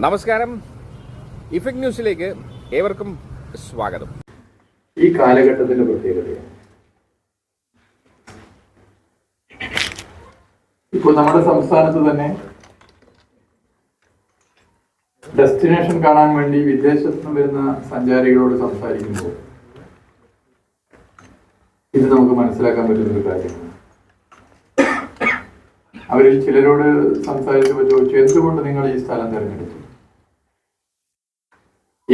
നമസ്കാരം. ഇഫക്ട് ന്യൂസിലേക്ക് ഏവർക്കും സ്വാഗതം. ഈ കാലഘട്ടത്തിന്റെ പ്രത്യേകതയാണ്. ഇപ്പോൾ നമ്മുടെ സംസ്ഥാനത്ത് തന്നെ ഡെസ്റ്റിനേഷൻ കാണാൻ വേണ്ടി വിദേശത്ത് നിന്ന് വരുന്ന സഞ്ചാരികളോട് സംസാരിക്കുമ്പോൾ ഇത് നമുക്ക് മനസ്സിലാക്കാൻ പറ്റുന്ന ഒരു കാര്യമാണ്. അവരിൽ ചിലരോട് സംസാരിച്ചപ്പോൾ ചോദിച്ചു എന്തുകൊണ്ട് നിങ്ങൾ ഈ സ്ഥലം തിരഞ്ഞെടുത്തു?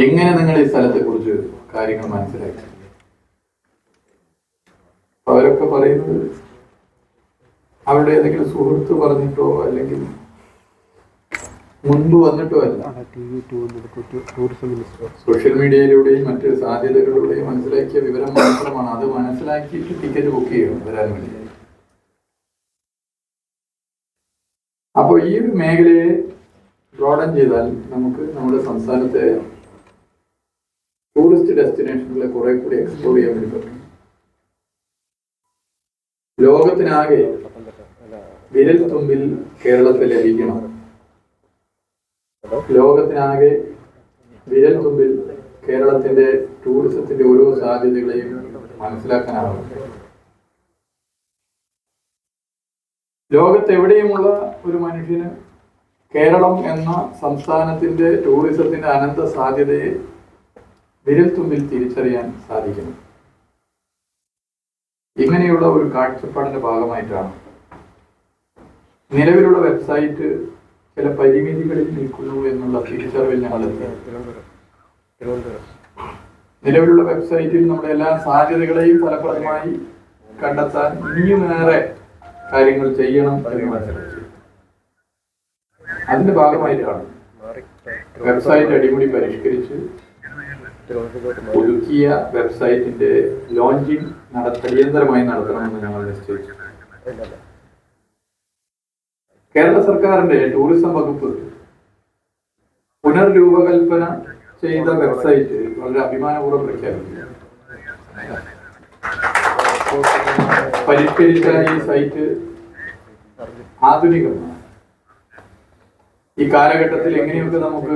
എങ്ങനെ നിങ്ങൾ ഈ സ്ഥലത്തെ കുറിച്ച് കാര്യങ്ങൾ മനസ്സിലാക്കി? അവരൊക്കെ പറയുന്നത് അവരുടെ ഏതെങ്കിലും സുഹൃത്ത് പറഞ്ഞിട്ടോ അല്ലെങ്കിൽ മുൻപ് വന്നിട്ടോ അല്ല. സോഷ്യൽ മീഡിയയിലൂടെയും മറ്റ് സാധ്യതകളിലൂടെയും മനസ്സിലാക്കിയ വിവരം മാത്രമാണ് അത് മനസ്സിലാക്കിയിട്ട് ടിക്കറ്റ് ബുക്ക് ചെയ്യണം വരാൻ വേണ്ടി. അപ്പോൾ ഈ ഒരു മേഖലയെ ബ്രോഡൻ ചെയ്താൽ നമുക്ക് നമ്മുടെ സംസ്ഥാനത്തെ ടൂറിസ്റ്റ് ഡെസ്റ്റിനേഷനുകളെ കുറെ കൂടി എക്സ്പ്ലോർ ചെയ്യാൻ വേണ്ടി പറ്റും. ലോകത്തിനാകെ വിരൽ തുമ്പിൽ കേരളത്തെ ലഭിക്കണം. ലോകത്തിനാകെ വിരൽ തുമ്പിൽ കേരളത്തിന്റെ ടൂറിസത്തിന്റെ ഓരോ സാധ്യതകളെയും മനസ്സിലാക്കാനാവും ലോകത്തെവിടെയുമുള്ള ഒരു മനുഷ്യന് കേരളം എന്ന സംസ്ഥാനത്തിന്റെ ടൂറിസത്തിന്റെ അനന്ത സാധ്യതയെ വിരൽത്തുമ്പിൽ തിരിച്ചറിയാൻ സാധിക്കുന്നു. ഇങ്ങനെയുള്ള ഒരു കാഴ്ചപ്പാടിന്റെ ഭാഗമായിട്ടാണ്. നിലവിലുള്ള വെബ്സൈറ്റ് ചില പരിമിതികളിൽ നിൽക്കുന്നു എന്നുള്ള തിരിച്ചറിവിൽ ഞങ്ങൾ നിലവിലുള്ള വെബ്സൈറ്റിൽ നമ്മുടെ എല്ലാ സാധ്യതകളെയും ഫലപ്രദമായി കണ്ടെത്താൻ ഇനിയുമേറെ കാര്യങ്ങൾ ചെയ്യണം എന്ന് മനസ്സിലാക്കി അതിന്റെ ഭാഗമായിട്ടാണ്. വെബ്സൈറ്റ് അടിമുടി പരിഷ്കരിച്ച് പുതുക്കിയ വെബ്സൈറ്റിന്റെ ലോഞ്ചിങ് അടിയന്തരമായി നടത്തണമെന്ന് ഞങ്ങൾ നിശ്ചയിച്ചു. കേരള സർക്കാരിന്റെ ടൂറിസം വകുപ്പ് പുനർരൂപകൽപ്പന ചെയ്ത വെബ്സൈറ്റ് വളരെ അഭിമാനപൂർവം പ്രഖ്യാപിക്കുന്നു. പരിഷ്കരിച്ച ഈ സൈറ്റ് ആധുനികമാണ്. ഈ കാലഘട്ടത്തിൽ എങ്ങനെയൊക്കെ നമുക്ക്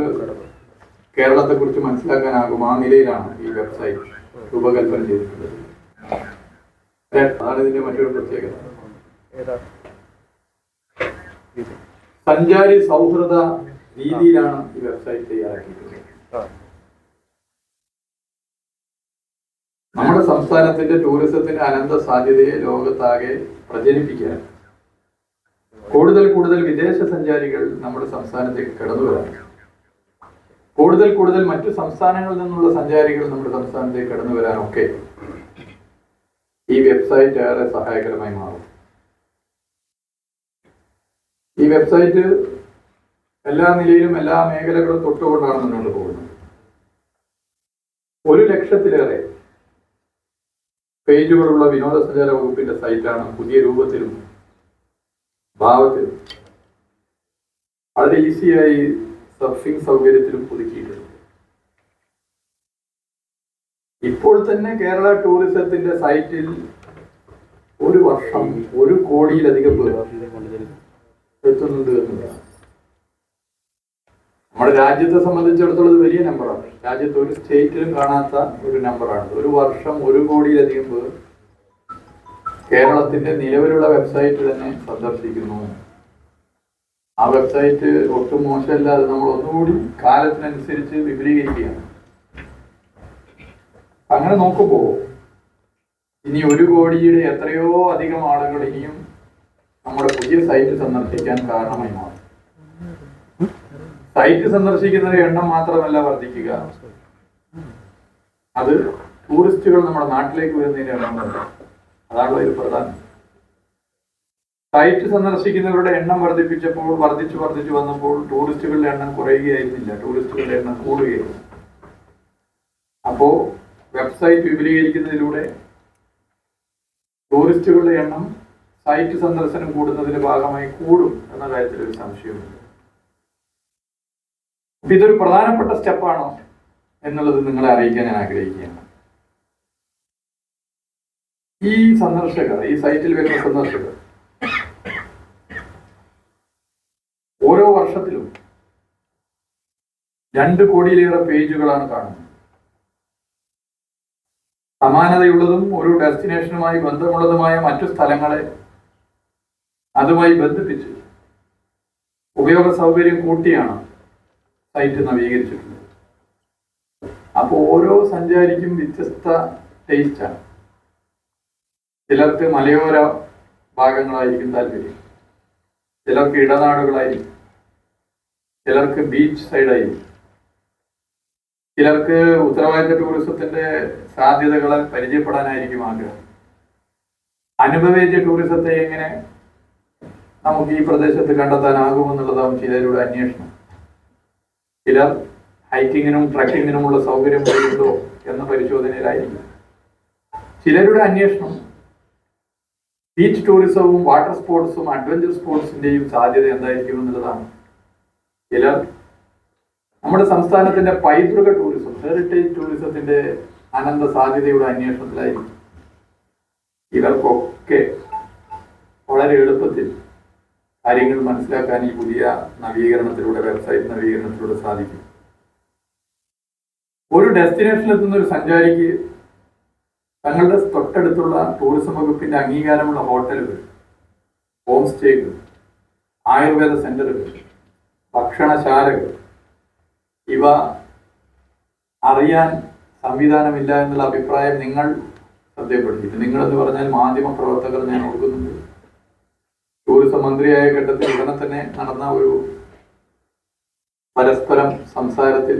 കേരളത്തെ കുറിച്ച് മനസ്സിലാക്കാനാകും ആ നിലയിലാണ് ഈ വെബ്സൈറ്റ് രൂപകൽപ്പന ചെയ്തിട്ടുള്ളത്. അതാണ് ഇതിന്റെ മറ്റൊരു പ്രത്യേകത. സഞ്ചാരി സൗഹൃദ രീതിയിലാണ് ഈ വെബ്സൈറ്റ് തയ്യാറാക്കിയിട്ടുള്ളത്. നമ്മുടെ സംസ്ഥാനത്തിന്റെ ടൂറിസത്തിന്റെ അനന്ത സാധ്യതയെ ലോകത്താകെ പ്രചരിപ്പിക്കാൻ കൂടുതൽ കൂടുതൽ വിദേശ സഞ്ചാരികൾ നമ്മുടെ സംസ്ഥാനത്തേക്ക് കടന്നു വരാൻ കൂടുതൽ കൂടുതൽ മറ്റു സംസ്ഥാനങ്ങളിൽ നിന്നുള്ള സഞ്ചാരികൾ നമ്മുടെ സംസ്ഥാനത്തേക്ക് കടന്നു വരാനൊക്കെ ഈ വെബ്സൈറ്റ് ഏറെ സഹായകരമായി മാറും. ഈ വെബ്സൈറ്റ് എല്ലാ നിലയിലും എല്ലാ മേഖലകളും തൊട്ടുകൊണ്ടാണ് മുന്നോട്ട് പോകുന്നത്. ഒരു ലക്ഷത്തിലേറെ പേജുകളുള്ള വിനോദസഞ്ചാര വകുപ്പിന്റെ സൈറ്റാണ് പുതിയ രൂപത്തിലും ഭാവത്തിലും വളരെ ഈസിയായി സർഫിംഗ് സൗകര്യത്തിലും പുതുക്കിയിട്ടുണ്ട്. ഇപ്പോൾ തന്നെ കേരള ടൂറിസത്തിന്റെ സൈറ്റിൽ ഒരു വർഷം ഒരു കോടിയിലധികം പേർ എത്തുന്നുണ്ട് എന്നതാണ് നമ്മുടെ രാജ്യത്തെ സംബന്ധിച്ചിടത്തോളം വലിയ നമ്പറാണ്. രാജ്യത്ത് ഒരു സ്റ്റേറ്റിലും കാണാത്ത ഒരു നമ്പറാണ്. ഒരു വർഷം ഒരു കോടിയിലധികം പേർ കേരളത്തിന്റെ നിലവിലുള്ള വെബ്സൈറ്റ് തന്നെ സന്ദർശിക്കുന്നു. ആ വെബ്സൈറ്റ് ഒട്ടും മോശമല്ലാതെ നമ്മൾ ഒന്നുകൂടി കാലത്തിനനുസരിച്ച് വിപുലീകരിക്കുകയാണ്. അങ്ങനെ നോക്കുമ്പോൾ ഇനി ഒരു കോടിയുടെ എത്രയോ അധികം ആളുകൾ ഇനിയും നമ്മുടെ പുതിയ സൈറ്റ് സന്ദർശിക്കാൻ കാരണമായി മാറും. സൈറ്റ് സന്ദർശിക്കുന്നവരുടെ എണ്ണം മാത്രമല്ല വർദ്ധിക്കുക. അത് ടൂറിസ്റ്റുകൾ നമ്മുടെ നാട്ടിലേക്ക് വരുന്നതിന്റെ എണ്ണം അതാണ് ഒരു പ്രധാനം. സൈറ്റ് സന്ദർശിക്കുന്നവരുടെ എണ്ണം വർദ്ധിപ്പിച്ചപ്പോൾ വർദ്ധിച്ചു വർദ്ധിച്ചു വന്നപ്പോൾ ടൂറിസ്റ്റുകളുടെ എണ്ണം കുറയുകയായിരുന്നില്ല. ടൂറിസ്റ്റുകളുടെ എണ്ണം കൂടുകയായിരുന്നു. അപ്പോ വെബ്സൈറ്റ് വിപുലീകരിക്കുന്നതിലൂടെ ടൂറിസ്റ്റുകളുടെ എണ്ണം സൈറ്റ് സന്ദർശനം കൂടുന്നതിന്റെ ഭാഗമായി കൂടും എന്ന കാര്യത്തിൽ ഒരു സംശയമുണ്ട്. ഇതൊരു പ്രധാനപ്പെട്ട സ്റ്റെപ്പാണോ എന്നുള്ളത് നിങ്ങളെ അറിയിക്കാൻ ഞാൻ ആഗ്രഹിക്കുകയാണ്. ഈ സന്ദർശകർ ഈ സൈറ്റിൽ വരുന്ന സന്ദർശകർ വർഷത്തിലും രണ്ട് കോടിയിലേറെ പേജുകളാണ് കാണുന്നത്. സമാനതയുള്ളതും ഒരു ഡെസ്റ്റിനേഷനുമായി ബന്ധമുള്ളതുമായ മറ്റു സ്ഥലങ്ങളെ അതുമായി ബന്ധിപ്പിച്ച് ഉപയോഗ സൗകര്യം കൂട്ടിയാണ് സൈറ്റ് നവീകരിച്ചിട്ടുള്ളത്. അപ്പോൾ ഓരോ സഞ്ചാരിക്കും വ്യത്യസ്ത ടേസ്റ്റാണ്. ചിലർക്ക് മലയോര ഭാഗങ്ങളായിരിക്കും താല്പര്യം. ചിലർക്ക് ഇടനാടുകളായിരിക്കും. ചിലർക്ക് ബീച്ച് സൈഡായി ചിലർക്ക് ഉത്തരവാദിത്ത ടൂറിസത്തിന്റെ സാധ്യതകളെ പരിചയപ്പെടാനായിരിക്കും ആഗ്രഹം. അനുഭവേദ്യ ടൂറിസത്തെ എങ്ങനെ നമുക്ക് ഈ പ്രദേശത്ത് കണ്ടെത്താനാകുമെന്നുള്ളതാവും ചിലരുടെ അന്വേഷണം. ചിലർ ഹൈക്കിങ്ങിനും ട്രക്കിങ്ങിനുമുള്ള സൗകര്യം ഉണ്ടോ എന്ന പരിശോധനയിലായിരിക്കും. ചിലരുടെ അന്വേഷണം ബീച്ച് ടൂറിസവും വാട്ടർ സ്പോർട്സും അഡ്വഞ്ചർ സ്പോർട്സിന്റെയും സാധ്യത എന്തായിരിക്കും എന്നുള്ളതാണ്. ചിലർ നമ്മുടെ സംസ്ഥാനത്തിന്റെ പൈതൃക ടൂറിസം ഹെറിറ്റേജ് ടൂറിസത്തിന്റെ അനന്ത സാധ്യതയുടെ അന്വേഷണത്തിലായിരിക്കും. ഇവർക്കൊക്കെ വളരെ എളുപ്പത്തിൽ കാര്യങ്ങൾ മനസ്സിലാക്കാൻ ഈ പുതിയ നവീകരണത്തിലൂടെ വെബ്സൈറ്റ് നവീകരണത്തിലൂടെ സാധിക്കും. ഒരു ഡെസ്റ്റിനേഷനിൽ എത്തുന്ന ഒരു സഞ്ചാരിക്ക് തങ്ങളുടെ തൊട്ടടുത്തുള്ള ടൂറിസം വകുപ്പിന്റെ അംഗീകാരമുള്ള ഹോട്ടലുകൾ ഹോം സ്റ്റേകൾ ആയുർവേദ സെന്ററുകൾ ഭക്ഷണശാലകൾ. ഇവ അറിയാൻ സംവിധാനമില്ല എന്നുള്ള അഭിപ്രായം നിങ്ങൾ ശ്രദ്ധയപ്പെടുത്തിയിട്ട് നിങ്ങളെന്ന് പറഞ്ഞാൽ മാധ്യമ പ്രവർത്തകർ ഞാൻ ഓർക്കുന്നുണ്ട്. ടൂറിസം മന്ത്രിയായ ഘട്ടത്തിൽ ഉടനെ തന്നെ നടന്ന ഒരു പരസ്പരം സംസാരത്തിൽ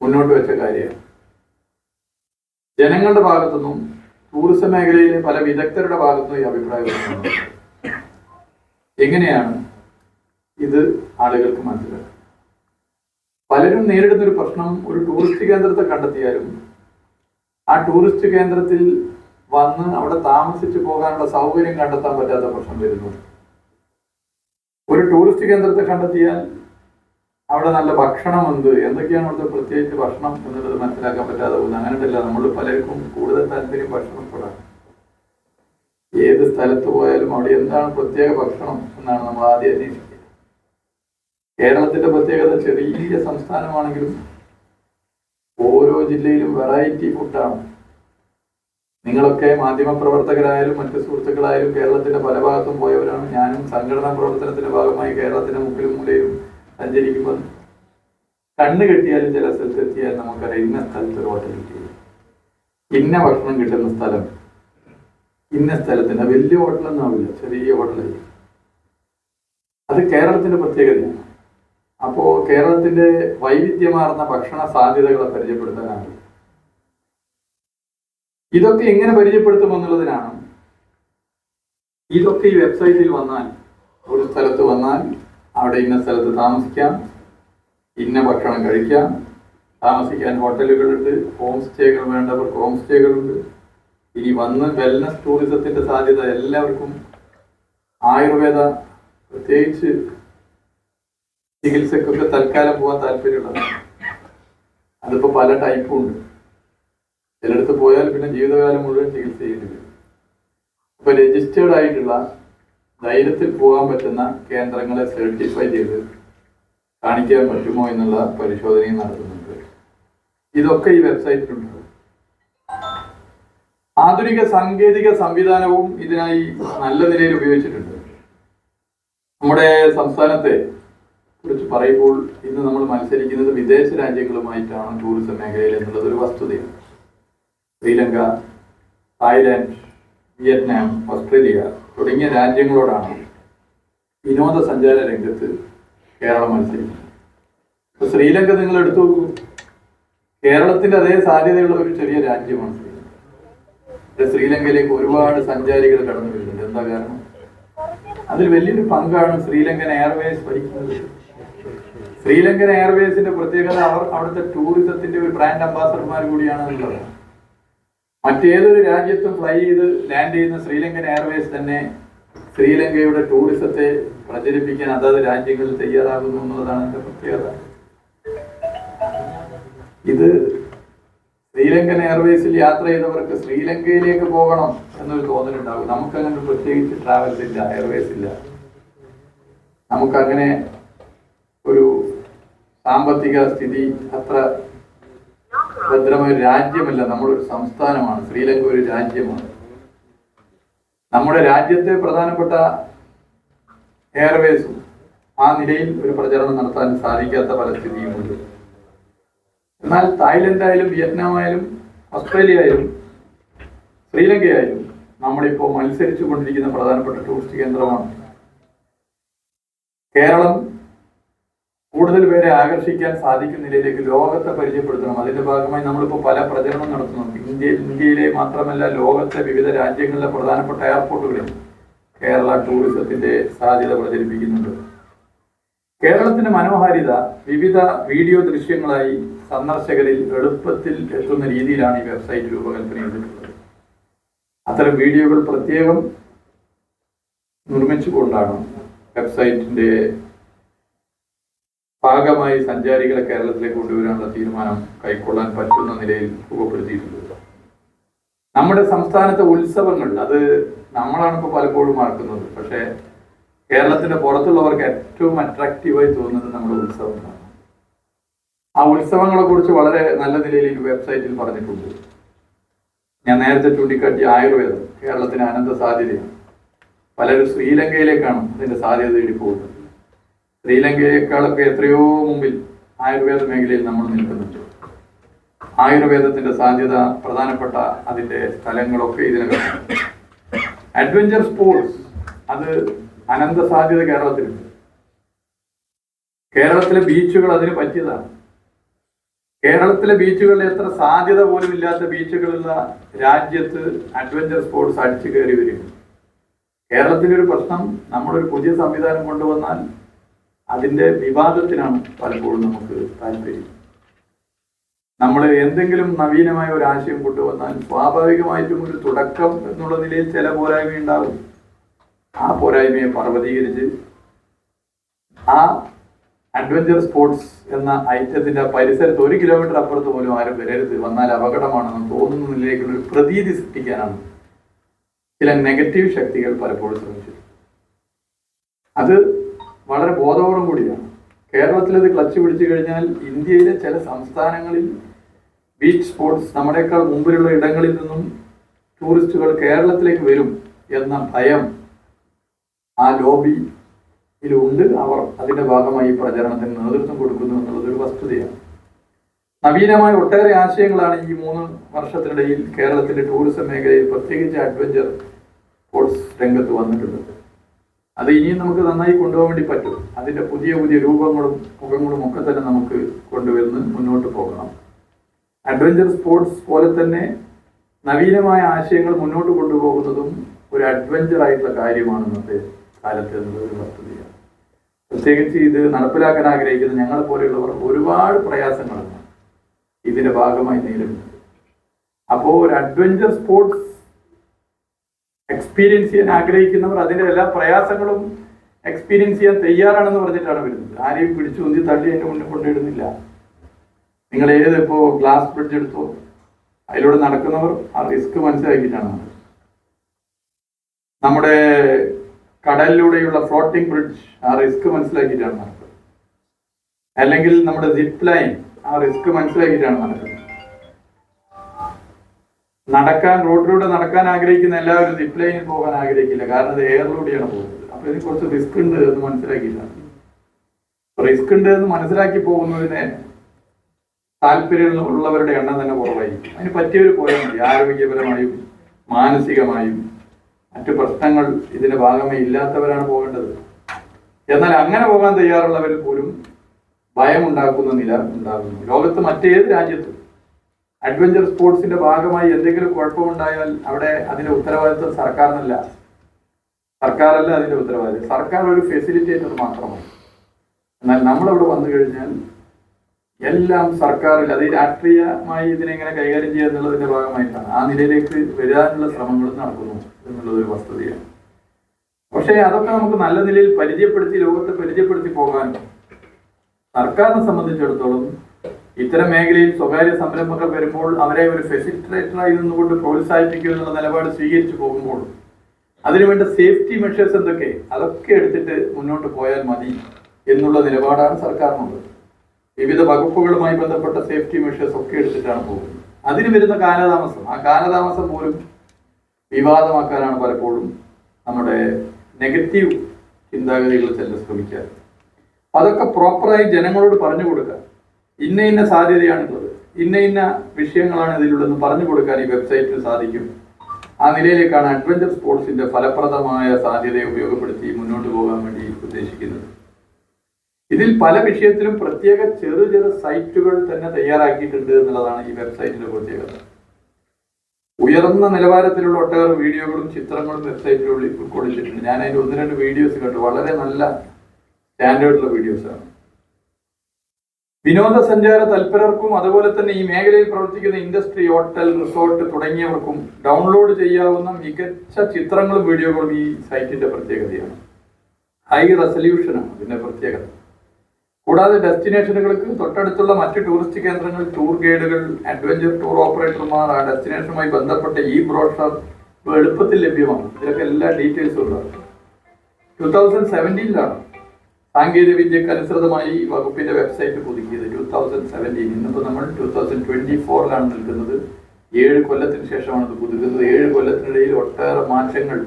മുന്നോട്ട് വെച്ച കാര്യമാണ്. ജനങ്ങളുടെ ഭാഗത്തുനിന്നും ടൂറിസം മേഖലയിലെ പല വിദഗ്ധരുടെ ഭാഗത്തുനിന്നും ഈ അഭിപ്രായം എങ്ങനെയാണ് ഇത് ആളുകൾക്ക് മനസ്സിലാക്കും പലരും നേരിടുന്ന ഒരു പ്രശ്നം ഒരു ടൂറിസ്റ്റ് കേന്ദ്രത്തെ കണ്ടെത്തിയാലും ആ ടൂറിസ്റ്റ് കേന്ദ്രത്തിൽ വന്ന് അവിടെ താമസിച്ചു പോകാനുള്ള സൗകര്യം കണ്ടെത്താൻ പറ്റാത്ത പ്രശ്നം വരുന്നു. ഒരു ടൂറിസ്റ്റ് കേന്ദ്രത്തെ കണ്ടെത്തിയാൽ അവിടെ നല്ല ഭക്ഷണം എന്ത് എന്തൊക്കെയാണ് അവിടുത്തെ പ്രത്യേകിച്ച് ഭക്ഷണം എന്നുള്ളത് മനസ്സിലാക്കാൻ പറ്റാതെ പോകുന്നത് അങ്ങനെയല്ല നമ്മൾ പലർക്കും കൂടുതൽ താല്പര്യം ഭക്ഷണത്തോടാണ് ഏത് സ്ഥലത്ത് പോയാലും അവിടെ എന്താണ് പ്രത്യേക ഭക്ഷണം എന്നാണ് നമ്മൾ ആദ്യം അന്വേഷിക്കുക കേരളത്തിന്റെ പ്രത്യേകത ചെറിയ സംസ്ഥാനമാണെങ്കിലും ഓരോ ജില്ലയിലും വെറൈറ്റി ഫുഡാണ് നിങ്ങളൊക്കെ മാധ്യമപ്രവർത്തകരായാലും മറ്റു സുഹൃത്തുക്കളായാലും കേരളത്തിന്റെ പല ഭാഗത്തും പോയവരാണ്. ഞാനും സംഘടനാ പ്രവർത്തനത്തിന്റെ ഭാഗമായി കേരളത്തിന്റെ മുക്കിലും മൂലയിലും സഞ്ചരിക്കുമ്പോൾ കണ്ണ് കെട്ടിയാലും ചില സ്ഥലത്ത് എത്തിയാൽ നമുക്കറിയാം ഇന്ന സ്ഥലത്ത് ഒരു ഹോട്ടൽ കിട്ടി. ഇന്ന ഭക്ഷണം കിട്ടുന്ന സ്ഥലം ഇന്ന സ്ഥലത്തിന്റെ വലിയ ഹോട്ടലൊന്നും ആവില്ല ചെറിയ ഹോട്ടലായിരിക്കും അത് കേരളത്തിന്റെ പ്രത്യേകതയാണ്. അപ്പോ കേരളത്തിന്റെ വൈവിധ്യമാർന്ന ഭക്ഷണ സാധ്യതകളെ പരിചയപ്പെടുത്താനാണ്. ഇതൊക്കെ എങ്ങനെ പരിചയപ്പെടുത്തും എന്നുള്ളതിനാണ് ഇതൊക്കെ ഈ വെബ്സൈറ്റിൽ വന്നാൽ ഒരു സ്ഥലത്ത് വന്നാൽ അവിടെ ഇന്ന സ്ഥലത്ത് താമസിക്കാം ഇന്ന ഭക്ഷണം കഴിക്കാം താമസിക്കാൻ ഹോട്ടലുകളുണ്ട് ഹോം സ്റ്റേകൾ വേണ്ടവർക്ക് ഹോം സ്റ്റേകളുണ്ട് ഇനി വന്ന് വെൽനസ് ടൂറിസത്തിന്റെ സാധ്യത എല്ലാവർക്കും ആയുർവേദ പ്രത്യേകിച്ച് ചികിത്സക്കൊക്കെ തൽക്കാലം പോകാൻ താല്പര്യമുള്ളതാണ് അതിപ്പോ പല ടൈപ്പും ഉണ്ട്. ചിലയിടത്ത് പോയാൽ പിന്നെ ജീവിതകാലം മുഴുവൻ ചികിത്സ ചെയ്യേണ്ടി വരും. അപ്പൊ രജിസ്റ്റേർഡ് ആയിട്ടുള്ള ധൈര്യത്തിൽ പോകാൻ പറ്റുന്ന കേന്ദ്രങ്ങളെ സർട്ടിഫൈ ചെയ്ത് കാണിക്കാൻ പറ്റുമോ എന്നുള്ള പരിശോധനയും നടത്തുന്നുണ്ട്. ഇതൊക്കെ ഈ വെബ്സൈറ്റിലുണ്ട് ആധുനിക സാങ്കേതിക സംവിധാനവും ഇതിനായി നല്ല നിലയിൽ ഉപയോഗിച്ചിട്ടുണ്ട്. നമ്മുടെ സംസ്ഥാനത്തെ കുറിച്ച് പറയുമ്പോൾ ഇന്ന് നമ്മൾ മത്സരിക്കുന്നത് വിദേശ രാജ്യങ്ങളുമായിട്ടാണ് ടൂറിസം മേഖലയിൽ എന്നുള്ളത് ഒരു വസ്തുതയാണ്. ശ്രീലങ്ക തായ്ലാൻഡ് വിയറ്റ്നാം ഓസ്ട്രേലിയ തുടങ്ങിയ രാജ്യങ്ങളോടാണ് വിനോദസഞ്ചാര രംഗത്ത് കേരളം മത്സരിക്കുന്നത്. ശ്രീലങ്ക നിങ്ങൾ എടുത്തു കേരളത്തിന്റെ അതേ സാധ്യതയുള്ള ഒരു ചെറിയ രാജ്യമാണ് ശ്രീലങ്ക. ശ്രീലങ്കയിലേക്ക് ഒരുപാട് സഞ്ചാരികൾ കടന്നു വരുന്നുണ്ട്. എന്താ കാരണം? അതിൽ വലിയൊരു പങ്കാണ് ശ്രീലങ്കൻ എയർവേസ് വഹിക്കുന്നത്. ശ്രീലങ്കൻ എയർവേസിന്റെ പ്രത്യേകത അവർ അവിടുത്തെ ടൂറിസത്തിന്റെ ഒരു ബ്രാൻഡ് അംബാസഡർമാർ കൂടിയാണ് എന്നുള്ളത് മറ്റേതൊരു രാജ്യത്തും ഫ്ലൈ ചെയ്ത് ലാൻഡ് ചെയ്യുന്ന ശ്രീലങ്കൻ എയർവേസ് തന്നെ ശ്രീലങ്കയുടെ ടൂറിസത്തെ പ്രചരിപ്പിക്കാൻ അതാത് രാജ്യങ്ങളിൽ തയ്യാറാകുന്നു എന്നുള്ളതാണ് എന്റെ പ്രത്യേകത. ഇത് ശ്രീലങ്കൻ എയർവേസിൽ യാത്ര ചെയ്തവർക്ക് ശ്രീലങ്കയിലേക്ക് പോകണം എന്നൊരു തോന്നലുണ്ടാകും. നമുക്കങ്ങനെ പ്രത്യേകിച്ച് ട്രാവൽസ് ഇല്ല എയർവേസ് ഇല്ല. നമുക്കങ്ങനെ സാമ്പത്തിക സ്ഥിതി അത്ര ഭദ്രമായ ഒരു രാജ്യമല്ല. നമ്മളൊരു സംസ്ഥാനമാണ്. ശ്രീലങ്ക ഒരു രാജ്യമാണ്. നമ്മുടെ രാജ്യത്തെ പ്രധാനപ്പെട്ട എയർവേസും ആ നിലയിൽ ഒരു പ്രചരണം നടത്താൻ സാധിക്കാത്ത പല സ്ഥിതിയുമുണ്ട്. എന്നാൽ തായ്ലൻഡ് ആയാലും വിയറ്റ്നാം ആയാലും ഓസ്ട്രേലിയ ആയാലും ശ്രീലങ്കയായാലും നമ്മളിപ്പോൾ മത്സരിച്ചു കൊണ്ടിരിക്കുന്ന പ്രധാനപ്പെട്ട ടൂറിസ്റ്റ് കേന്ദ്രമാണ് കേരളം. കൂടുതൽ പേരെ ആകർഷിക്കാൻ സാധിക്കുന്ന നിലയിലേക്ക് ലോകത്തെ പരിചയപ്പെടുത്തണം. അതിന്റെ ഭാഗമായി നമ്മളിപ്പോൾ പല പ്രചരണം നടത്തുന്നുണ്ട്. ഇന്ത്യ ഇന്ത്യയിലെ മാത്രമല്ല ലോകത്തെ വിവിധ രാജ്യങ്ങളിലെ പ്രധാനപ്പെട്ട എയർപോർട്ടുകളിൽ കേരള ടൂറിസത്തിന്റെ സാധ്യത പ്രചരിപ്പിക്കുന്നുണ്ട്. കേരളത്തിന്റെ മനോഹാരിത വിവിധ വീഡിയോ ദൃശ്യങ്ങളായി സന്ദർശകരിൽ എളുപ്പത്തിൽ എത്തുന്ന രീതിയിലാണ് ഈ വെബ്സൈറ്റ് രൂപകൽപ്പന ചെയ്തിട്ടുള്ളത്. അത്തരം വീഡിയോകൾ പ്രത്യേകം നിർമ്മിച്ചുകൊണ്ടാണ് വെബ്സൈറ്റിന്റെ ഭാഗമായി സഞ്ചാരികളെ കേരളത്തിലേക്ക് കൊണ്ടുവരാനുള്ള തീരുമാനം കൈക്കൊള്ളാൻ പറ്റുന്ന നിലയിൽ രൂപപ്പെടുത്തിയിട്ടുണ്ട്. നമ്മുടെ സംസ്ഥാനത്തെ ഉത്സവങ്ങൾ അത് നമ്മളാണ് പലപ്പോഴും മറക്കുന്നത്. പക്ഷേ കേരളത്തിന്റെ പുറത്തുള്ളവർക്ക് ഏറ്റവും അട്രാക്റ്റീവായി തോന്നുന്നത് നമ്മുടെ ഉത്സവങ്ങളാണ്. ആ ഉത്സവങ്ങളെ കുറിച്ച് വളരെ നല്ല നിലയിൽ ഈ വെബ്സൈറ്റിൽ പറഞ്ഞിട്ടുണ്ട്. ഞാൻ നേരത്തെ ചൂണ്ടിക്കാട്ടിയ ആയുർവേദം കേരളത്തിന് അനന്ത സാധ്യതയാണ് പലരും ശ്രീലങ്കയിലേക്കാണ് അതിന്റെ സാധ്യത തേടി പോകുന്നത്. ശ്രീലങ്കയേക്കാളൊക്കെ എത്രയോ മുമ്പിൽ ആയുർവേദ മേഖലയിൽ നമ്മൾ നിൽക്കുന്നുണ്ട്. ആയുർവേദത്തിന്റെ സാധ്യത പ്രധാനപ്പെട്ട അതിന്റെ സ്ഥലങ്ങളൊക്കെ ഇതിനകത്ത് അഡ്വഞ്ചർ സ്പോർട്സ് അത് അനന്ത സാധ്യത കേരളത്തിലുണ്ട്. കേരളത്തിലെ ബീച്ചുകൾ അതിന് പറ്റിയതാണ്. കേരളത്തിലെ ബീച്ചുകളിൽ എത്ര സാധ്യത പോലും ഇല്ലാത്ത ബീച്ചുകളുള്ള രാജ്യത്ത് അഡ്വഞ്ചർ സ്പോർട്സ് അടിച്ചു കയറി വരും കേരളത്തിലെ ഒരു പ്രശ്നം നമ്മളൊരു പുതിയ സംവിധാനം കൊണ്ടുവന്നാൽ അതിന്റെ വിവാദത്തിനാണ് പലപ്പോഴും നമുക്ക് താല്പര്യം. നമ്മൾ എന്തെങ്കിലും നവീനമായ ഒരു ആശയം കൊണ്ടുവന്നാൽ സ്വാഭാവികമായിട്ടും ഒരു തുടക്കം എന്നുള്ള നിലയിൽ ചില പോരായ്മ ഉണ്ടാകും ആ പോരായ്മയെ പർവതീകരിച്ച് ആ അഡ്വഞ്ചർ സ്പോർട്സ് എന്ന ഐറ്റത്തിന്റെ പരിസരത്ത് ഒരു കിലോമീറ്റർ അപ്പുറത്ത് പോലും ആരും വരരുത്. വന്നാൽ അപകടമാണെന്ന് തോന്നുന്ന നിലയിലേക്കുള്ള ഒരു പ്രതീതി സൃഷ്ടിക്കാനാണ് ചില നെഗറ്റീവ് ശക്തികൾ പലപ്പോഴും ശ്രമിച്ചത് അത് വളരെ ബോധപൂർവം കൂടിയാണ്. കേരളത്തിൽ അത് ക്ലച്ച് പിടിച്ചു കഴിഞ്ഞാൽ ഇന്ത്യയിലെ ചില സംസ്ഥാനങ്ങളിൽ ബീച്ച് സ്പോർട്സ് നമ്മുടെക്കാൾ മുമ്പിലുള്ള ഇടങ്ങളിൽ നിന്നും ടൂറിസ്റ്റുകൾ കേരളത്തിലേക്ക് വരും എന്ന ഭയം ആ ലോബിയിലുണ്ട് അവർ അതിന്റെ ഭാഗമായി പ്രചരണത്തിന് നേതൃത്വം കൊടുക്കുന്നു എന്നുള്ളത് ഒരു വസ്തുതയാണ്. നവീനമായ ഒട്ടേറെ ആശയങ്ങളാണ് ഈ മൂന്ന് വർഷത്തിനിടയിൽ കേരളത്തിന്റെ ടൂറിസം മേഖലയിൽ പ്രത്യേകിച്ച് അഡ്വഞ്ചർ സ്പോർട്സ് രംഗത്ത് വന്നിട്ടുള്ളത്. അത് ഇനിയും നമുക്ക് നന്നായി കൊണ്ടുപോകാൻ വേണ്ടി പറ്റും. അതിന്റെ പുതിയ പുതിയ രൂപങ്ങളും മുഖങ്ങളും ഒക്കെ തന്നെ നമുക്ക് കൊണ്ടുവരുന്ന് മുന്നോട്ട് പോകണം. അഡ്വഞ്ചർ സ്പോർട്സ് പോലെ തന്നെ നവീനമായ ആശയങ്ങൾ മുന്നോട്ട് കൊണ്ടുപോകുന്നതും ഒരു അഡ്വഞ്ചർ ആയിട്ടുള്ള കാര്യമാണ് ഇന്നത്തെ കാലത്ത് എന്നുള്ളത് വസ്തുതയാണ് പ്രത്യേകിച്ച് ഇത് നടപ്പിലാക്കാൻ ആഗ്രഹിക്കുന്ന ഞങ്ങളെ പോലെയുള്ളവർ ഒരുപാട് പ്രയാസങ്ങളുണ്ട് ഇതിന്റെ ഭാഗമായി നേരിടുന്നത്. അപ്പോൾ ഒരു അഡ്വഞ്ചർ സ്പോർട്സ് എക്സ്പീരിയൻസ് ചെയ്യാൻ ആഗ്രഹിക്കുന്നവർ അതിന്റെ എല്ലാ പ്രയാസങ്ങളും എക്സ്പീരിയൻസ് ചെയ്യാൻ തയ്യാറാണെന്ന് പറഞ്ഞിട്ടാണ് വരുന്നത്. ആരെയും പിടിച്ചു ഉന്തി തള്ളി അതിന്റെ മുന്നിൽ കൊണ്ടിടുന്നില്ല. നിങ്ങൾ ഏത് ഇപ്പോ ഗ്ലാസ് ബ്രിഡ്ജ് എടുത്തോ അതിലൂടെ നടക്കുന്നവർ ആ റിസ്ക് മനസ്സിലാക്കിയിട്ടാണ്. നമ്മുടെ കടലിലൂടെയുള്ള ഫ്ലോട്ടിംഗ് ബ്രിഡ്ജ് ആ റിസ്ക് മനസ്സിലാക്കിയിട്ടാണ് നടക്കുന്നത്. അല്ലെങ്കിൽ നമ്മുടെ സിപ്പ് ലൈൻ ആ റിസ്ക് മനസ്സിലാക്കിയിട്ടാണ് നടക്കുന്നത്. നടക്കാൻ റോഡിലൂടെ നടക്കാൻ ആഗ്രഹിക്കുന്ന എല്ലാവരും സിപ്പ് ലൈനിൽ പോകാൻ ആഗ്രഹിക്കില്ല. കാരണം ഇത് എയറിലൂടെയാണ് പോകുന്നത്. അപ്പൊ ഇതിന് കുറച്ച് റിസ്ക് ഉണ്ട് എന്ന് മനസ്സിലാക്കിയില്ല. റിസ്ക് ഉണ്ട് എന്ന് മനസ്സിലാക്കി പോകുന്നതിന് താല്പര്യമുള്ളവരുടെ എണ്ണം തന്നെ കുറവായിരിക്കും. അതിന് പറ്റിയവർ പോയാൽ മതി. ആരോഗ്യപരമായും മാനസികമായും മറ്റു പ്രശ്നങ്ങൾ ഇതിന്റെ ഭാഗമേ ഇല്ലാത്തവരാണ് പോകേണ്ടത്. എന്നാൽ അങ്ങനെ പോകാൻ തയ്യാറുള്ളവരിൽ പോലും ഭയം ഉണ്ടാക്കുന്ന നില ഉണ്ടാകുന്നു. ലോകത്ത് മറ്റേത് രാജ്യത്തും അഡ്വഞ്ചർ സ്പോർട്സിന്റെ ഭാഗമായി എന്തെങ്കിലും കുഴപ്പമുണ്ടായാൽ അവിടെ അതിന്റെ ഉത്തരവാദിത്വം സർക്കാരിനല്ല. സർക്കാരല്ല അതിന്റെ ഉത്തരവാദിത്വം. സർക്കാർ ഒരു ഫെസിലിറ്റേറ്റർ മാത്രമാണ്. എന്നാൽ നമ്മളവിടെ വന്നു കഴിഞ്ഞാൽ എല്ലാം സർക്കാരിൽ അത് രാഷ്ട്രീയമായി ഇതിനെങ്ങനെ കൈകാര്യം ചെയ്യുക എന്നുള്ളതിന്റെ ഭാഗമായിട്ടാണ്. ആ നിലയിലേക്ക് വരാനുള്ള ശ്രമങ്ങൾ നടക്കുന്നു എന്നുള്ളത് ഒരു വസ്തുതയാണ്. പക്ഷേ അതൊക്കെ നമുക്ക് നല്ല നിലയിൽ പരിചയപ്പെടുത്തി ലോകത്തെ പരിചയപ്പെടുത്തി പോകാൻ സർക്കാരിനെ സംബന്ധിച്ചിടത്തോളം ഇത്തരം മേഖലയിൽ സ്വകാര്യ സംരംഭങ്ങൾ വരുമ്പോൾ അവരെ ഒരു ഫെസിലിറ്റേറ്ററായി നിന്നുകൊണ്ട് പ്രോത്സാഹിപ്പിക്കുക എന്നുള്ള നിലപാട് സ്വീകരിച്ചു പോകുമ്പോൾ അതിനുവേണ്ട സേഫ്റ്റി മെഷേഴ്സ് എന്തൊക്കെ? അതൊക്കെ എടുത്തിട്ട് മുന്നോട്ട് പോയാൽ മതി എന്നുള്ള നിലപാടാണ് സർക്കാരിനുള്ളത്. വിവിധ വകുപ്പുകളുമായി ബന്ധപ്പെട്ട സേഫ്റ്റി മെഷേഴ്സ് ഒക്കെ എടുത്തിട്ടാണ് പോകുന്നത്. അതിന് വരുന്ന കാലതാമസം ആ കാലതാമസം പോലും വിവാദമാക്കാനാണ് പലപ്പോഴും നമ്മുടെ നെഗറ്റീവ് ചിന്താഗതികൾ ചെല്ലാൻ ശ്രമിക്കുക അതൊക്കെ പ്രോപ്പറായി ജനങ്ങളോട് പറഞ്ഞു കൊടുക്കുക. ഇന്ന ഇന്ന സാധ്യതയാണുള്ളത്. ഇന്ന ഇന്ന വിഷയങ്ങളാണ് ഇതിലുള്ളതെന്ന് പറഞ്ഞു കൊടുക്കാൻ ഈ വെബ്സൈറ്റിൽ സാധിക്കും. ആ നിലയിലേക്കാണ് അഡ്വഞ്ചർ സ്പോർട്സിന്റെ ഫലപ്രദമായ സാധ്യതയെ ഉപയോഗപ്പെടുത്തി മുന്നോട്ട് പോകാൻ വേണ്ടി ഉദ്ദേശിക്കുന്നത്. ഇതിൽ പല വിഷയത്തിലും പ്രത്യേക ചെറു ചെറു സൈറ്റുകൾ തന്നെ തയ്യാറാക്കിയിട്ടുണ്ട് എന്നുള്ളതാണ് ഈ വെബ്സൈറ്റിന്റെ പ്രത്യേകത. ഉയർന്ന നിലവാരത്തിലുള്ള ഒട്ടേറെ വീഡിയോകളും ചിത്രങ്ങളും വെബ്സൈറ്റിൽ ഉൾക്കൊള്ളിച്ചിട്ടുണ്ട്. ഞാൻ അതിന്റെ ഒന്ന് രണ്ട് വീഡിയോസ് കണ്ടു. വളരെ നല്ല സ്റ്റാൻഡേർഡുള്ള വീഡിയോസാണ്. വിനോദസഞ്ചാര തൽപരർക്കും അതുപോലെ തന്നെ ഈ മേഖലയിൽ പ്രവർത്തിക്കുന്ന ഇൻഡസ്ട്രി ഹോട്ടൽ റിസോർട്ട് തുടങ്ങിയവർക്കും ഡൗൺലോഡ് ചെയ്യാവുന്ന മികച്ച ചിത്രങ്ങളും വീഡിയോകളും ഈ സൈറ്റിന്റെ പ്രത്യേകതയാണ്. ഹൈ റെസല്യൂഷനാണ് ഇതിന്റെ പ്രത്യേകത. കൂടാതെ ഡെസ്റ്റിനേഷനുകൾക്ക് തൊട്ടടുത്തുള്ള മറ്റ് ടൂറിസ്റ്റ് കേന്ദ്രങ്ങൾ ടൂർ ഗൈഡുകൾ അഡ്വഞ്ചർ ടൂർ ഓപ്പറേറ്റർമാർ ആ ഡെസ്റ്റിനേഷനുമായി ബന്ധപ്പെട്ട ഈ ബ്രോഷർ എളുപ്പത്തിൽ ലഭ്യമാണ്. ഇതിലൊക്കെ എല്ലാ ഡീറ്റെയിൽസും ഉള്ളത് ടൂ തൗസൻഡ് സെവന്റീനിലാണ് സാങ്കേതിക വിദ്യക്ക് അനുസൃതമായി വകുപ്പിന്റെ വെബ്സൈറ്റ് പുതുക്കിയത് ടൂ തൗസൻഡ് സെവന്റീൻ ഇന്നിപ്പോൾ നമ്മൾ ടൂ തൗസൻഡ് ട്വന്റി ഫോറിലാണ് നിൽക്കുന്നത്. ഏഴ് കൊല്ലത്തിന് ശേഷമാണ് ഇത് പുതുക്കുന്നത്. ഏഴ് കൊല്ലത്തിനിടയിൽ ഒട്ടേറെ മാറ്റങ്ങൾ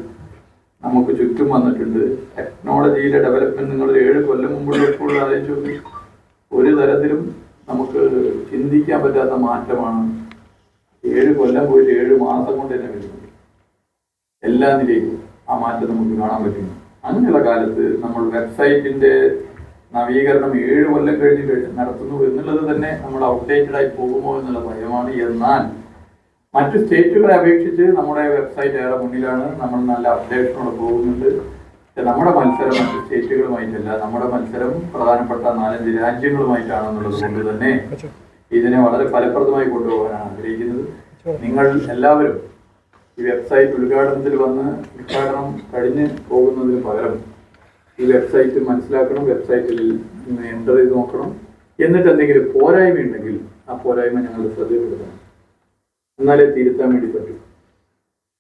നമുക്ക് ചുറ്റും വന്നിട്ടുണ്ട്. ടെക്നോളജിയിലെ ഡെവലപ്മെന്റ് നിങ്ങൾ ഏഴ് കൊല്ലം മുമ്പുള്ള ഇപ്പോൾ ആലോചിച്ച് ഒരു തരത്തിലും നമുക്ക് ചിന്തിക്കാൻ പറ്റാത്ത മാറ്റമാണ്. ഏഴ് കൊല്ലം പോയിട്ട് ഏഴ് മാസം കൊണ്ട് തന്നെ വരുന്നത്. എല്ലാ നിലയിലും ആ മാറ്റം നമുക്ക് കാണാൻ പറ്റുന്നു. അങ്ങനെയുള്ള കാലത്ത് നമ്മൾ വെബ്സൈറ്റിന്റെ നവീകരണം ഏഴ് കൊല്ലം കഴിഞ്ഞ് നടത്തുന്നു എന്നുള്ളത് തന്നെ നമ്മൾ ഔട്ട്ഡേറ്റഡ് ആയി പോകുമോ എന്നുള്ള ഭയമാണ്. എന്നാൽ മറ്റു സ്റ്റേറ്റുകളെ അപേക്ഷിച്ച് നമ്മുടെ വെബ്സൈറ്റ് ഏറെ മുന്നിലാണ്. നമ്മൾ നല്ല അപ്ഡേഷനോടെ പോകുന്നുണ്ട്. നമ്മുടെ മത്സരം മറ്റു സ്റ്റേറ്റുകളുമായിട്ടല്ല. നമ്മുടെ മത്സരം പ്രധാനപ്പെട്ട നാലഞ്ച് രാജ്യങ്ങളുമായിട്ടാണെന്നുള്ളത് കൊണ്ട് തന്നെ ഇതിനെ വളരെ ഫലപ്രദമായി കൊണ്ടുപോകാനാണ് ആഗ്രഹിക്കുന്നത്. നിങ്ങൾ എല്ലാവരും ഈ വെബ്സൈറ്റ് ഉദ്ഘാടനത്തിൽ വന്ന് ഉദ്ഘാടനം കഴിഞ്ഞ് പോകുന്നതിന് പകരം ഈ വെബ്സൈറ്റ് മനസ്സിലാക്കണം വെബ്സൈറ്റിൽ എന്റർ ചെയ്ത് നോക്കണം. എന്നിട്ട് എന്തെങ്കിലും പോരായ്മ ഉണ്ടെങ്കിൽ ആ പോരായ്മ ഞങ്ങൾ ശ്രദ്ധയിൽപ്പെടുത്തണം. എന്നാലേ തിരുത്താൻ വേണ്ടി പറ്റും.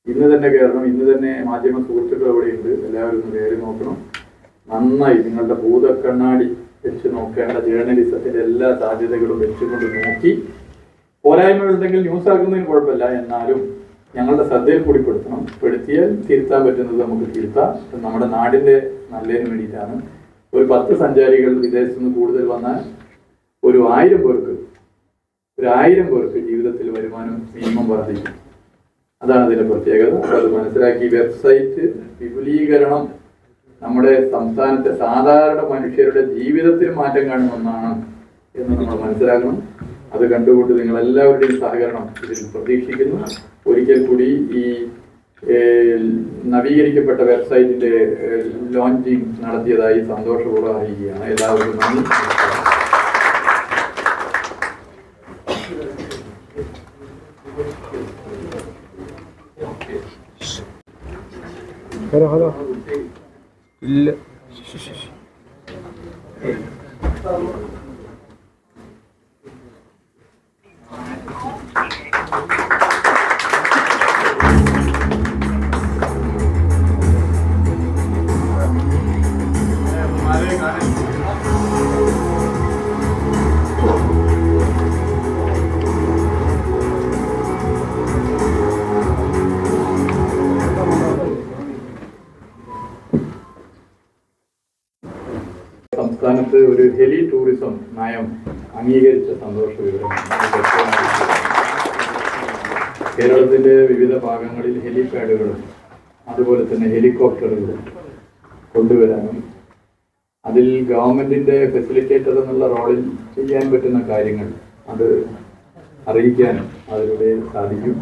ഇന്ന് തന്നെ കയറണം ഇന്ന് തന്നെ മാധ്യമ സുഹൃത്തുക്കൾ അവിടെയുണ്ട്. എല്ലാവരും ഒന്ന് കയറി നോക്കണം. നന്നായി നിങ്ങളുടെ ഭൂതക്കണ്ണാടി വെച്ച് നോക്കേണ്ട ജേർണലിസത്തിന്റെ എല്ലാ സാധ്യതകളും വെച്ചുകൊണ്ട് നോക്കി. പോരായ്മകളുണ്ടെങ്കിൽ ന്യൂസ് ആക്കുന്നതിന് കുഴപ്പമില്ല. എന്നാലും ഞങ്ങളുടെ ശ്രദ്ധയിൽ കൂടി പെടുത്തണം. പെടുത്തിയാൽ തിരുത്താൻ പറ്റുന്നത് നമുക്ക് തിരുത്താം. നമ്മുടെ നാടിന്റെ നല്ലതിന് വേണ്ടിയിട്ടാണ്. ഒരു പത്ത് സഞ്ചാരികൾ വിദേശത്ത് നിന്ന് കൂടുതൽ വന്നാൽ ഒരു ആയിരം പേർക്ക് ഒരു ആയിരം പേർക്ക് ജീവിതത്തിൽ വരുമാനം മിനിമം വർദ്ധിക്കും. അതാണ് ഇതിന്റെ പ്രത്യേകത. അത് മനസ്സിലാക്കി വെബ്സൈറ്റ് വിപുലീകരണം നമ്മുടെ സംസ്ഥാനത്തെ സാധാരണ മനുഷ്യരുടെ ജീവിതത്തിൽ മാറ്റം കാണുന്ന ഒന്നാണ് എന്ന് നമ്മൾ മനസ്സിലാക്കണം. അത് കണ്ടുകൊണ്ട് നിങ്ങൾ എല്ലാവരുടെയും സഹകരണം ഇതിൽ പ്രതീക്ഷിക്കുന്നു. ഒരിക്കൽ കൂടി ഈ നവീകരിക്കപ്പെട്ട വെബ്സൈറ്റിന്റെ ലോഞ്ചിങ് നടത്തിയതായി സന്തോഷപൂർവം അറിയിക്കുകയാണ് എല്ലാവർക്കും നന്ദി. Hello hello. ഇല്ല. സന്തോഷ വിവരമാണ് കേരളത്തിന്റെ വിവിധ ഭാഗങ്ങളിൽ ഹെലിപാഡുകളും അതുപോലെ തന്നെ ഹെലികോപ്റ്ററുകളും കൊണ്ടുവരാനും അതിൽ ഗവൺമെന്റിന്റെ ഫെസിലിറ്റേറ്റർ എന്നുള്ള റോളിൽ ചെയ്യാൻ പറ്റുന്ന കാര്യങ്ങൾ അത് അറിയിക്കാനും അതിലൂടെ സാധിക്കും.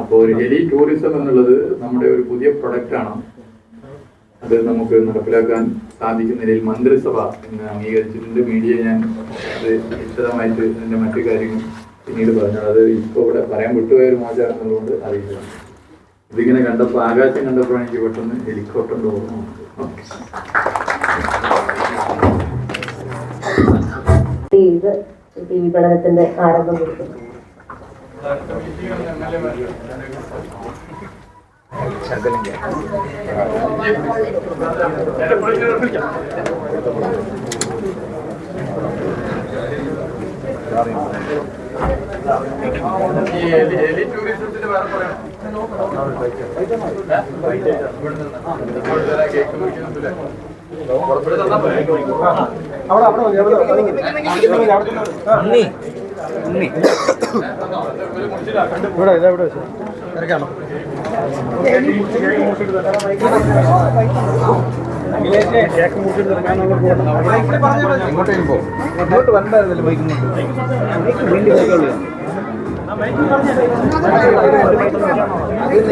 അപ്പോൾ ഒരു ഹെലി ടൂറിസം എന്നുള്ളത് നമ്മുടെ ഒരു പുതിയ പ്രൊഡക്റ്റാണ്. അത് നമുക്ക് നടപ്പിലാക്കാൻ സാധിക്കുന്ന നിലയിൽ മന്ത്രിസഭ അംഗീകരിച്ചിട്ടുണ്ട്. മീഡിയ ഞാൻ അത് വിശദമായിട്ട് ഇതിന്റെ മറ്റു കാര്യങ്ങൾ പിന്നീട് പറഞ്ഞു അത് ഇപ്പോൾ ഇവിടെ പറയാൻ വിട്ടുപോയ ഒരു മോശമാണെന്നുള്ളതുകൊണ്ട് അറിയില്ല. ഇതിങ്ങനെ കണ്ടപ്പോൾ ആകാശം കണ്ടപ്പോഴാണ് എനിക്ക് പെട്ടെന്ന് ഹെലികോപ്റ്റർ ഓർമ്മ പഠനത്തിന്റെ ആരംഭം കൊടുക്കുന്നു. ഇവിടെ ഇതാ ഇവിടെ. വെച്ചു ഇങ്ങോട്ട് വരണ്ടായിരുന്നല്ലോ ബൈക്ക്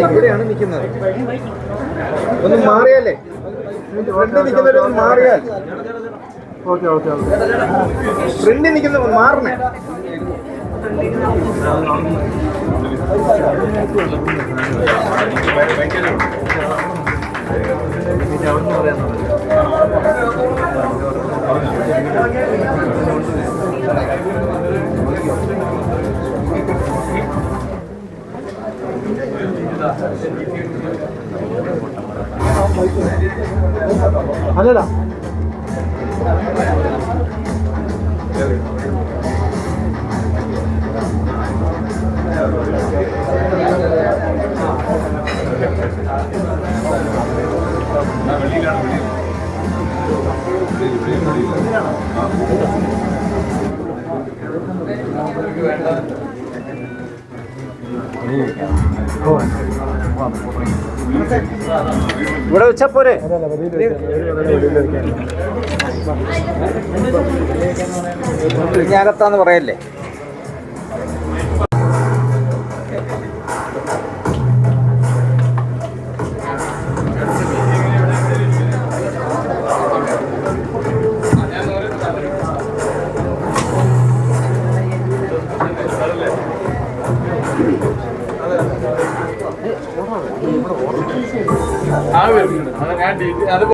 ഇവിടെയാണ് നിൽക്കുന്നത് ഒന്ന് മാറിയാലേ ഫ്രണ്ടിൽ നിൽക്കുന്നവരൊന്ന് മാറിയാൽ ഓക്കെ ഓക്കെ ഓക്കെ ഫ്രണ്ടിൽ നിൽക്കുന്ന മാറണേ 하늘아 ഇവിടെ വെച്ചാ പോരെ. ഞാനത്താന്ന് പറയല്ലേ? അത് ഞാൻ അത്